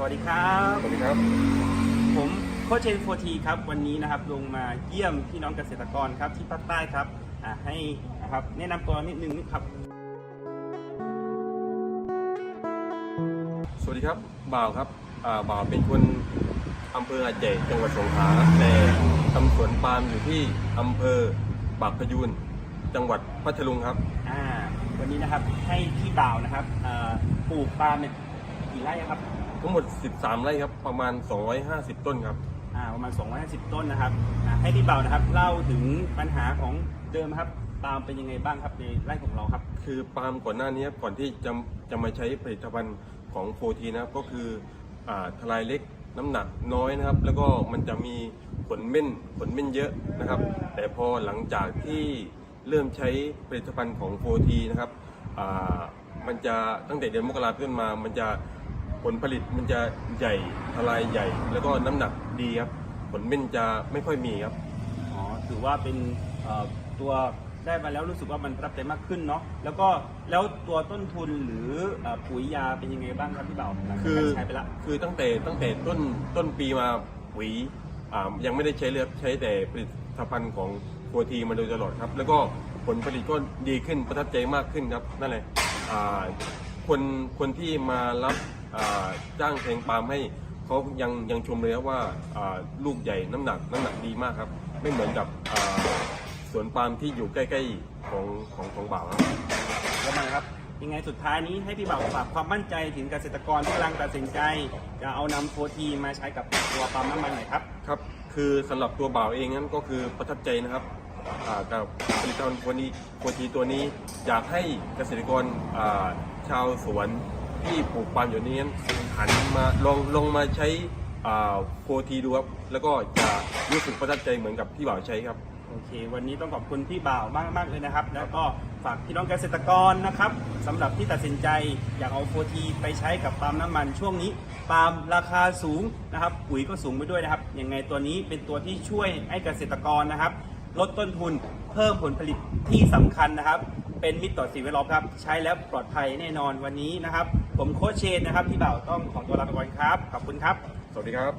สวัสดีครับ สวัสดีครับ ผมโคชเชนโฟทีครับ วันนี้นะครับลงมาเยี่ยมพี่น้องเกษตรกรครับที่ภาคใต้ครับอ่าให้นะครับแนะนำตัวนิดนึงครับ สวัสดีครับ บ่าวครับอ่าบ่าวเป็นคนอำเภอหาดใหญ่จังหวัดสงขลาแต่ทำสวนปาล์มอยู่ที่อำเภอบากพยูนจังหวัดพัทลุงครับอ่าวันนี้นะครับให้พี่บ่าวนะครับอ่าปลูกปาล์มเนี่ยกี่ไร่ครับ ทั้งหมด 13 ไร่ครับ ประมาณ 250 ต้นครับ อ่าประมาณ 250 ต้นนะครับอ่าให้พี่บ่าวนะครับเล่าถึงปัญหาของเดิมครับปาล์มเป็นยังไงบ้างครับในไร่ของเราครับ คือปาล์มก่อนหน้านี้ก่อนที่จะจะมาใช้ผลิตภัณฑ์ของโฟทีนะครับก็คืออาทลายเล็กน้ำหนักน้อยนะครับ แล้วก็มันจะมีผลเม่นผลเม่นเยอะนะครับ แต่พอหลังจากที่เริ่มใช้ผลิตภัณฑ์ของโฟทีนะครับอ่ามันจะตั้งแต่เดือนมกราเป็นต้นมา มันจะ ผลผลิตมันจะใหญ่ทลายใหญ่ แล้วก็น้ำหนักดีครับ ผลเม่นจะไม่ค่อยมีครับ อ๋อถือว่าเป็นเอ่อตัวได้มาแล้วรู้สึกว่ามันประทับใจมากขึ้นเนาะแล้วก็แล้วตัวต้นทุนหรือเอ่อปุ๋ยยาเป็นยังไงบ้างครับพี่เบาหลังจากคือการใช้ไปละคือตั้งแต่ตั้งแต่ต้นต้นปีมาปุ๋ยอ่ายังไม่ได้ใช้เลยครับใช้แต่ผลิตภัณฑ์ของโฟทีมาโดยตลอดครับ แล้วก็ผลผลิตก็ดีขึ้นประทับใจมากขึ้นครับนั่นแหละอ่าคนคนที่มารับอ่า จ้างแทงปาล์มให้เขายังยังชมเลยครับว่าอ่าลูกใหญ่น้ำหนักน้ำหนักดีมากครับ ไม่เหมือนกับอ่าสวนปาล์มที่อยู่ใกล้ๆของของของบ่าวครับแล้วมาครับยังไงสุดท้ายนี้ให้พี่เบาฝากความมั่นใจถึงเกษตรกรที่กำลังตัดสินใจ จะเอานำโฟทีมาใช้กับตัวปาล์มน้ำมันหน่อยครับครับคือสำหรับตัวบ่าวเองนั้นก็คือประทับใจนะครับอ่ากับผลิตภัณฑ์ตัวนี้โปรตีตัวนี้อยากให้เกษตรกรอ่าชาวสวน ที่ปลูกปาล์มอยู่นี้นั้นหันมาลองลองมาใช้โปรตีดูครับแล้วก็จะรู้สึกประทับใจเหมือนกับที่บ่าวใช้ครับ โอเค วันนี้ต้องขอบคุณพี่บ่าวมากมากเลยนะครับ แล้วก็ฝากพี่น้องเกษตรกรนะครับสำหรับที่ตัดสินใจอยากเอาโฟทีไปใช้กับปาล์มน้ำมันช่วงนี้ปาล์มราคาสูงนะครับปุ๋ยก็สูงไปด้วยนะครับยังไงตัวนี้เป็นตัวที่ช่วยให้เกษตรกรนะครับ ลดต้นทุนเพิ่มผลผลิตที่สำคัญนะครับ เป็นมิตรต่อสิ่งแวดล้อมครับ ใช้แล้วปลอดภัยแน่นอนวันนี้นะครับ ผมโค้ชเชนนะครับ พี่บ่าวต้องขอตัวลาไปก่อนครับ ขอบคุณครับ สวัสดีครับ